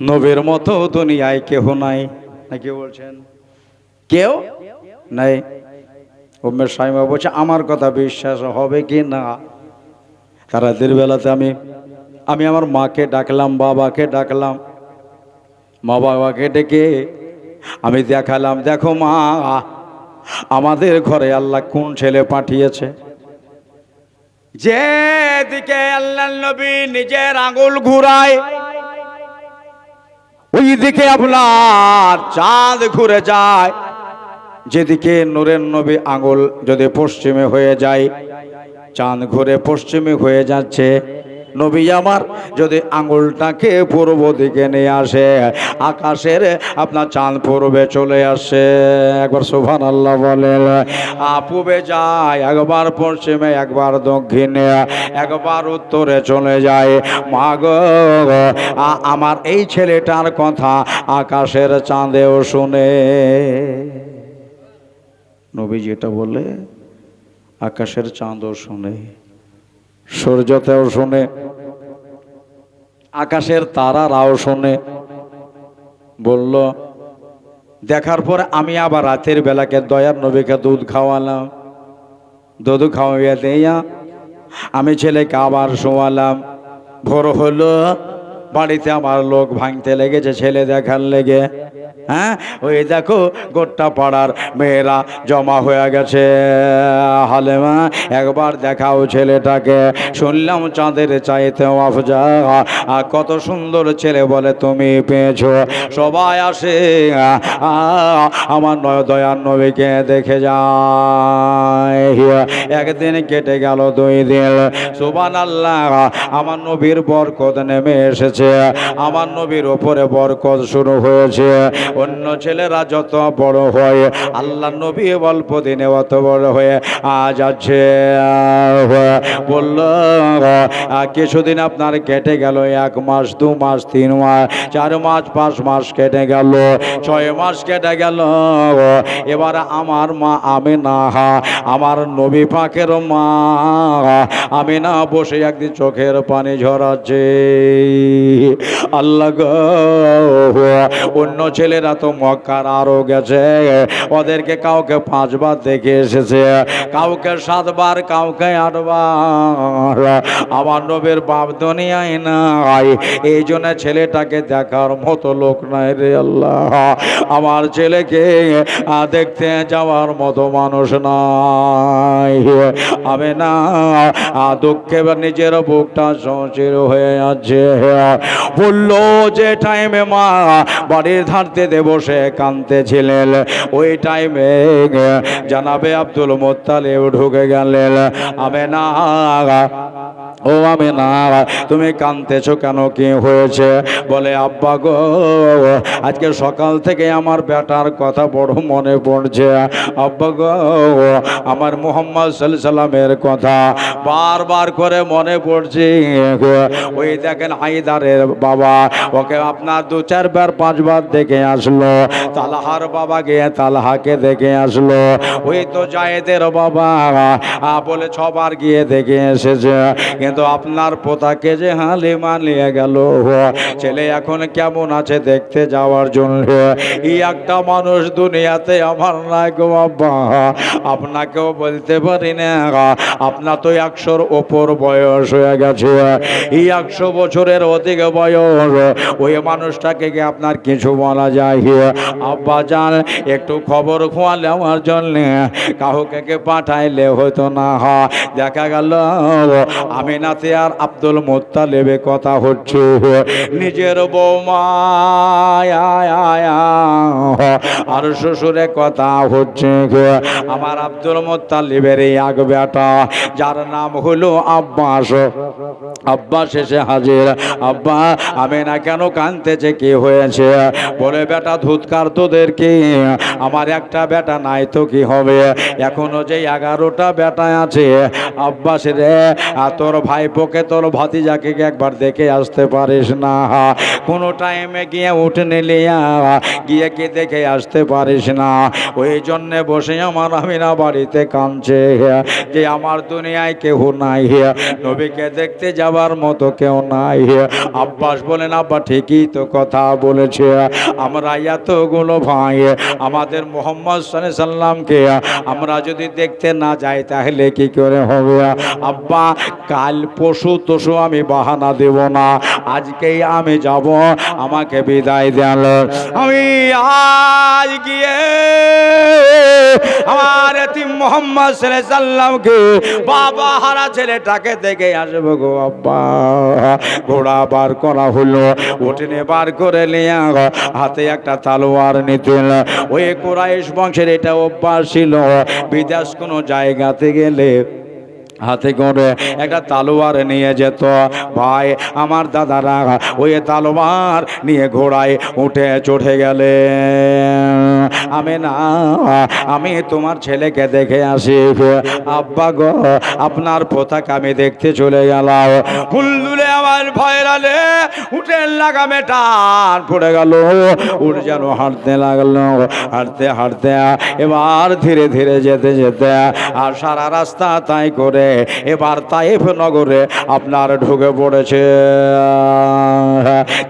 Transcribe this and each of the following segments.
নবীর মতো দুনিয়ায় কেহ নাই। না বলছেন? কেউ নাই। উম্মে সাইমা বলছে, আমার কথা বিশ্বাস হবে কি না? রাতের বেলাতে আমি আমি আমার মাকে ডাকলাম, বাবাকে ডাকলাম। মা বাবাকে ডেকে আমি দেখালাম, দেখো মা, আমাদের ঘরে আল্লাহ কোন ছেলে পাঠিয়েছে? যেদিকে আল্লাহ নবী নিজের আঙুল ঘুরায় ওই দিকে আপনার চাঁদ ঘুরে যায়, যেদিকে নূরের নবী আঙুল যদি পশ্চিমে হয়ে যায়, চাঁদ ঘুরে পশ্চিমে হয়ে যাচ্ছে নবী আমার, যদি আঙুলটাকে পূর্ব দিকে নিয়ে আসে, আকাশের আপনার চাঁদ পূর্বে চলে আসে। একবার সুভান আল্লাহ বলেন পূবে যায়, একবার পশ্চিমে, একবার দক্ষিণে, একবার উত্তরে চলে যায়। মা গো আ- আমার এই ছেলেটার কথা আকাশের চাঁদেও শুনে। নবী যেটা বলে আকাশের চাঁদও শুনে। সূর্যতেও শুনে, আকাশের তারারাও শুনে, বলল, দেখার পরে আমি আবার রাতের বেলাকে দয়ার নবীকে দুধ খাওয়ালাম। দুধ খাওয়াইয়া দিয়া আমি ছেলেকে আবার শোয়ালাম। ভোর হলো, বাড়িতে আমার লোক ভাঙতে লেগেছে, ছেলে দেখার লেগে। হ্যাঁ? ওই দেখো গোটা পাড়ার মেয়েরা জমা হয়ে গেছে। হালেমা একবার দেখাও ছেলেটাকে। শুনলাম চাঁদের চাইতে আফজা আ, কত সুন্দর ছেলে বলে তুমি পেয়েছ। সবাই আসে আমার নয় দয়ার নবীকে দেখে যায়। একদিন কেটে গেল দুই দিন। সুবান আল্লাহ আমার নবীর বরকত নেমে এসেছে। আমার নবীর ওপরে বরকত শুরু হয়েছে। অন্য ছেলেরা যত বড় হয়, আল্লাহ নবী অল্প দিনে অত বড় হয়ে আজ আছে। বলল কিছুদিন আপনার কেটে গেল, এক মাস, দু মাস, তিন মাস, চার মাস, পাঁচ মাস কেটে গেল, ছয় মাস কেটে গেল। এবার আমার মা আমি না আমার নবী পাকের মা আমি না বসে একদিন চোখের পানি ঝরাচ্ছে। আল্লাহ অন্য ছেলেরা তো মক্কার আরও গেছে ওদেরকে কাউকে পাঁচবার দেখে এসেছে, কাউকে সাতবার, কাউকে আটবার। আমার নবীর বাপ দুনিয়ায় নাই, এই জন্য ছেলেটাকে দেখার মতো লোক নাই রে আল্লাহ। আমার ছেলেকে দেখতে যাওয়ার মতো মানুষ নাই। আমি না, দুঃখে নিজের বুকটা সংচির হয়ে আছে। বলল যে টাইমে মা, বাড়ির ধারতে দে বসে কানতেছিলেন ওই টাইমে জানাবে আব্দুল মোত্তালেব ঢুকে গেলেন আমি না ও আমি না তুমি কানতেছো কেন? কি হয়েছে? বলে, আব্বা গো, আজকে সকাল থেকে আমার বেটার কথা বড় মনে পড়ছে। আব্বা গো, আমার মোহাম্মদ সাল্লামের কথা বারবার করে মনে পড়ছে। ওই দেখেন হাইদারের বাবা, ওকে আপনার দু চারবার পাঁচবার দেখে আসলো। তালহার বাবা গিয়ে তালহাকে দেখে আসলো। ওই তো জায়েদের বাবা। বলে ছবার গিয়ে দেখে এসেছে। কিন্তু আপনার পোতাকে যে হালিমা নিয়ে গেল। ছেলে এখন কেমন আছে দেখতে যাওয়ার জন্য। এই একটা মানুষ দুনিয়াতে আমার নাই গো বাবা। আপনাকেও বলতে পারি না। আপনার তো একশোর ওপর বয়স হয়ে গেছে। এই একশো বছরের অধিক বয়স। ওই মানুষটাকে কি আপনার কিছু বলা যায়? একটু খবর খোয়ালে আমার জন্য। কাউকে কে পাঠাইলে হয়তো না হয়। দেখা গেল, আমি নাতে আর আব্দুল মোত্তালেবে কথা হচ্ছে। নিজের বৌমা আর শ্বশুরে কথা হচ্ছে। আমার আব্দুল মোত্তালিবের এই আগ বেটা যার নাম হলো আব্বাস। আব্বাস এসে হাজির। আব্বা, আমি না কেন কানতেছে কি হয়েছে? বলে বেটা ধুতকার তোদেরকে? আমার একটা বেটা নাই তো কি হবে? এখনও যে এগারোটা বেটা আছে আব্বাস রে তোর ভাইপোকে তোর ভাতিজাকে একবার দেখে আসতে পারিস না? কোনো টাইমে গিয়ে উঠে নিলিয়া গিয়ে কি দেখে আসতে পারিস না? ওই জন্যে বসে আমার আমি না বাড়িতে কাঁদছে, যে আমার দুনিয়ায় কেউ নাই। নবীকে দেখতে যাবার মতো কেউ নাই। আব্বাস বলে বলেন, আব্বা ঠিকই তো কথা বলেছে। আমরা আমাদের মোহাম্মদ সাল্লামকে আমরা যদি দেখতে না যাই তাহলে কি করে হবে? আব্বা, কাল পশু তশু আমি বাহানা দেব না। আজকেই আমি যাব, আমাকে বিদায় দেন। আমি আজ গিয়ে আমার মোহাম্মদ সাল্লামকে বাবা হারা ছেলেটাকে দেখে আসব গো আব্বা। ঘোড়া বার করা হলো, উঠেনে বার করে নিয়ে হাতে একটা তালোয়ার নিতেন। ওই কোরাইশ বংশের এটা অভ্যাস ছিল। বিদেশ কোনো জায়গাতে গেলে হাতে করে একটা তালোয়ার নিয়ে যেত। ভাই, আমার দাদারা ওই তালোয়ার নিয়ে ঘোড়ায় উঠে চড়ে গেলে আমি না আমি তোমার ছেলেকে দেখে আসি। আব্বা গো, আপনার পোতাকে আমি দেখতে চলে গেলাম। হুল্লুলে আমার ভয়রালে উঠে লাগামে টান পড়ে গেল। উঠ যেন হাঁটতে লাগল, হাঁটতে হাঁটতে। এবার ধীরে ধীরে যেতে যেতে আর সারা রাস্তা তাই করে এবার তাইফ নগরে আপনার ঢুকে পড়েছে।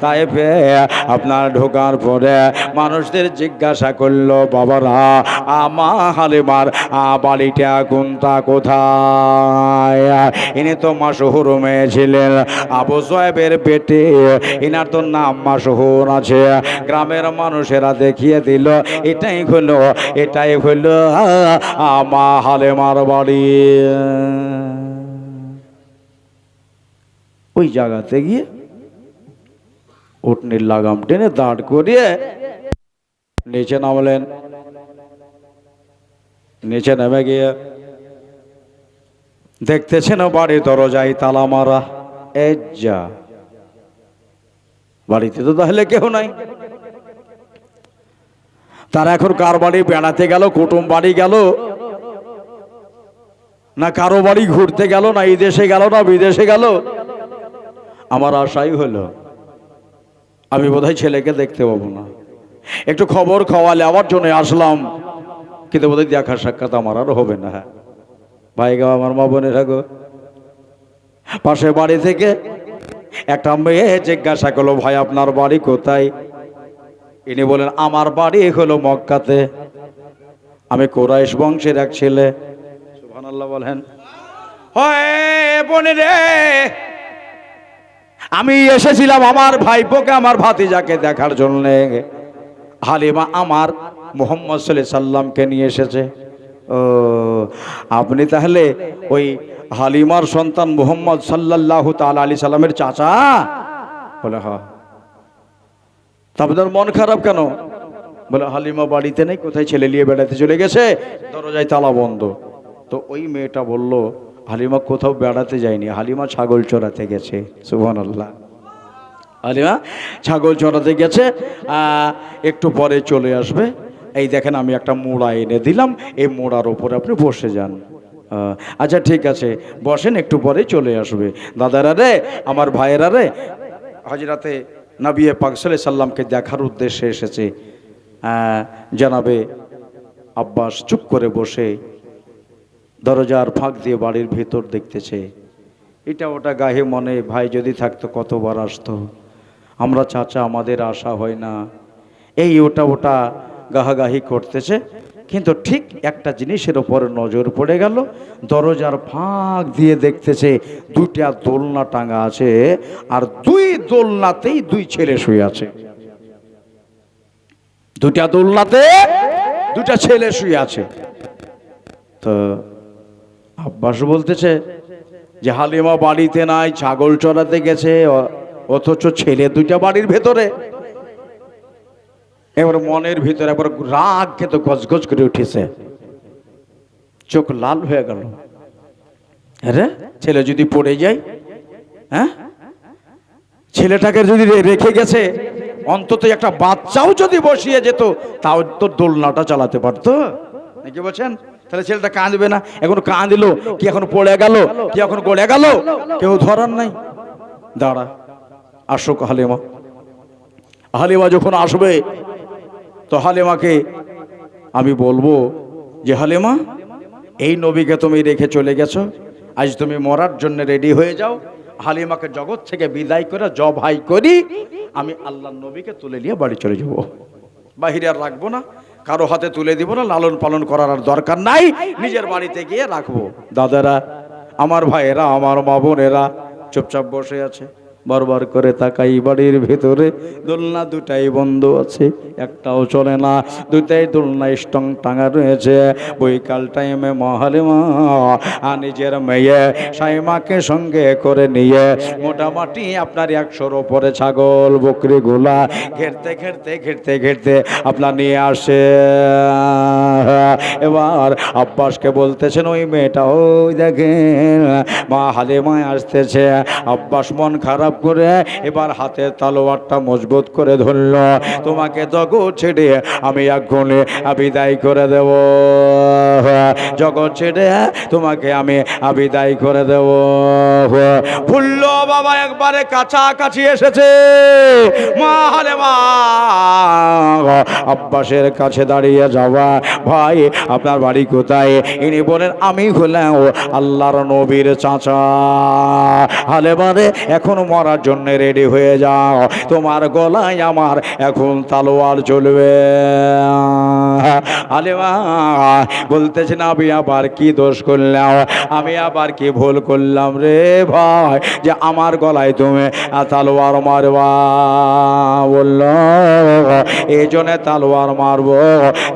তাইফে আপনার ঢোকার পরে মানুষদের জিজ্ঞাসা করল বাবারা আমা হালিমার বাড়িটা কোনটা কোথায়? ইনি তো মাসহুর মেয়ে ছিলেন। আবু সোয়েবের পেটে ইনার তো নাম মাসহুর আছে। গ্রামের মানুষেরা দেখিয়ে দিল, এটাই হলো এটাই হলো আমা হালেমার বাড়ি। ওই জায়গাতে গিয়ে উটনির লাগাম টেনে দাঁড় করিয়ে নিচে নামলেন নিচে নেমে গিয়ে দেখতেছেন বাড়ি দরজায় তালা মারা যা বাড়িতে তো তাহলে কেউ নাই তারা এখন কার বাড়ি বেড়াতে গেল কুটুম বাড়ি গেল না কারও বাড়ি ঘুরতে গেল না এই দেশে গেল না বিদেশে গেল আমার আশাই হলো আমি বোধহয় ছেলেকে দেখতে পাবো না একটু খবর খাওয়ালে আবার জন্য আসলাম। কিন্তু বোধহয় দেখা সাক্ষাৎ আমার আর হবে না। ভাই গো, আমার মা বোনেরা গো পাশে বাড়ি থেকে একটা মেয়ে জিজ্ঞাসা করল, ভাই, আপনার বাড়ি কোথায়? ইনি বলেন আমার বাড়ি হলো মক্কাতে। আমি কোরাইশ বংশের এক ছেলে। সুবহানাল্লাহ বলেন। বোনে রে আমি এসেছিলাম আমার ভাইপোকে, আমার ভাতিজাকে দেখার জন্য। হালিমা আমার মোহাম্মদ সাল্লাহ সাল্লামকে নিয়ে এসেছে। ও, আপনি তাহলে ওই হালিমার সন্তান মোহাম্মদ সাল্লাহ তাল আলী সাল্লামের চাচা? বলে হ্যাঁ। তা মন খারাপ কেন? বলে, হালিমা বাড়িতে নেই, কোথায় ছেলে নিয়ে বেড়াতে চলে গেছে? দরজায় তালা বন্ধ। তো ওই মেয়েটা বলল, হালিমা কোথাও বেড়াতে যায়নি, হালিমা ছাগল চড়াতে গেছে। সুবহান আল্লাহ হালিমা ছাগল চড়াতে গেছে একটু পরে চলে আসবে। এই দেখেন আমি একটা মোড়া এনে দিলাম, এই মোড়ার ওপরে আপনি বসে যান। আচ্ছা ঠিক আছে, বসেন, একটু পরে চলে আসবে। দাদারা রে, আমার ভাইয়েরা রে হাজিরাতে নবিয়ে পাকসালে সাল্লামকে দেখার উদ্দেশ্যে এসেছে। জানাবে আব্বাস চুপ করে বসে দরজার ফাঁক দিয়ে বাড়ির ভেতর দেখতেছে। এটা ওটা গাহে মনে, ভাই যদি থাকতো কতবার আসতো। আমরা চাচা, আমাদের আশা হয় না। এই ওটা ওটা গাহাগাহি করতেছে। কিন্তু ঠিক একটা জিনিসের ওপর নজর পড়ে গেল। দরজার ফাঁক দিয়ে দেখতেছে দুইটা দোলনা টাঙা আছে আর দুই দোলনাতেই দুই ছেলে শুয়ে আছে। দুইটা দোলনাতে দুটা ছেলে শুয়ে আছে। তো আব্বাস বলতেছে যে, হালিমা বাড়িতে নাই, ছাগল চড়াতে গেছে অথচ ছেলে দুইটা বাড়ির ভেতরে। এবার মনের ভিতরে একবার রাগ খেতে গজগজ করে উঠেছে। চোখ লাল হয়ে গেল। আরে, ছেলে যদি পড়ে যায় হ্যাঁ? ছেলেটাকে যদি রেখে গেছে, অন্তত একটা বাচ্চাও যদি বসিয়ে যেত, তাও তো দোলনাটা চালাতে পারতো। নাকি বলছেন, তাহলে ছেলেটা কাঁদবে না। এখন কাঁদলো, কি এখন পড়ে গেল, কি এখন গড়ে গেল, কেউ ধরার নাই। দাঁড়া। আসুক হালিমা। হালিমা যখন আসবে, তো হালেমাকে আমি বলব যে, হালেমা, এই নবীকে তুমি রেখে চলে গেছো। আজ তুমি মরার জন্য রেডি হয়ে যাও। হালিমাকে জগৎ থেকে বিদায় করে জবাই করি, আমি আল্লাহ নবীকে তুলে নিয়ে বাড়ি চলে যাব। বাহিরে আর রাখব না, কারও হাতে তুলে দিব না, লালন পালন করার আর দরকার নাই, নিজের বাড়িতে গিয়ে রাখব। দাদারা, আমার ভাইয়েরা, আমার মা বোনেরা, চুপচাপ বসে আছে। বারবার করে তাকাই বাড়ির ভেতরে। দোলনা দুটাই বন্ধ আছে, একটাও চলে না। দুটাই দোলনা স্টং টাঙা রয়েছে। বৈকাল টাইমে মহালে মা আর নিজের মেয়ে সাইমাকে সঙ্গে করে নিয়ে মোটামুটি আপনার একশোর ওপরে ছাগল, বকরি, গোলা ঘেরতে ঘেরতে ঘেরতে ঘেরতে আপনার নিয়ে আসে। এবার আব্বাসকে বলতেছেন, ওই মেয়েটা, ওই দেখেন মা হালিমায় আসতেছে। আব্বাস মন খারাপ করে এবার হাতে তালোয়ারটা মজবুত করে ধরল। তোমাকে জগৎ ছেড়ে আমি এক এক্ষণে বিদায় করে দেব। জগৎ ছেড়ে তোমাকে আমি বিদায় করে দেব। ফুল্ল বাবা, একবারে কাছাকাছি এসেছে। মা হালে মা। আব্বাসের কাছে দাঁড়িয়ে যাওয়া। ভাই, আপনার বাড়ি কোথায়? ইনি বলেন, আমি হলাম আল্লাহর নবীর চাচা। হালে বারে এখন মরার জন্য রেডি হয়ে যাও। তোমার গলায় আমার এখন তালোয়ার চলবে। আলে মা বলতেছেন আমি আবার কি দোষ করলাম? আমি আবার কি ভুল করলাম রে ভাই? যে আমার গলায় তুমি তালোয়ার মারবা। বলল, এই জন্য তালোয়ার মারবো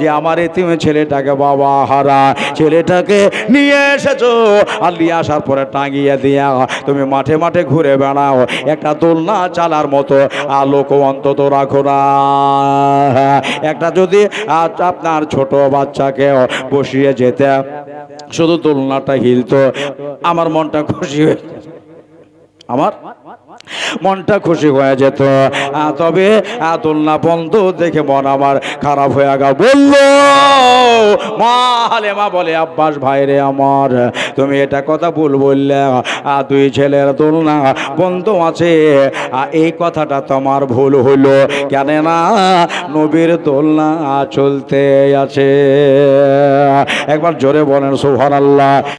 যে আমার এই তুমি ছেলেটাকে বাবা হারা। ছেলেটাকে নিয়ে এসেছ আর নিয়ে আসার পরে টাঙিয়ে দিয়া তুমি মাঠে মাঠে ঘুরে বেড়াও। একটা দোলনা চালার মতো আলোক অন্তত রাখো না। একটা যদি আপনার ছোট বাচ্চাকে বসিয়ে যেতে শুধু দোলনাটা হিলতো আমার মনটা খুশি হয়ে আমার? মনটা খুশি হয়ে যেত। তবে দোলনা বন্ধ দেখে মন আমার খারাপ হয়ে গা বলল, মা বলে, আব্বাস ভাইরে আমার, তুমি এটা কথা ভুল বললে। দুই ছেলের দোলনা বন্ধ আছে। এই কথাটা তোমার ভুল হলো। কেন না নবীর দোলনা চলতে আছে। একবার জোরে বলেন সুহান আল্লাহ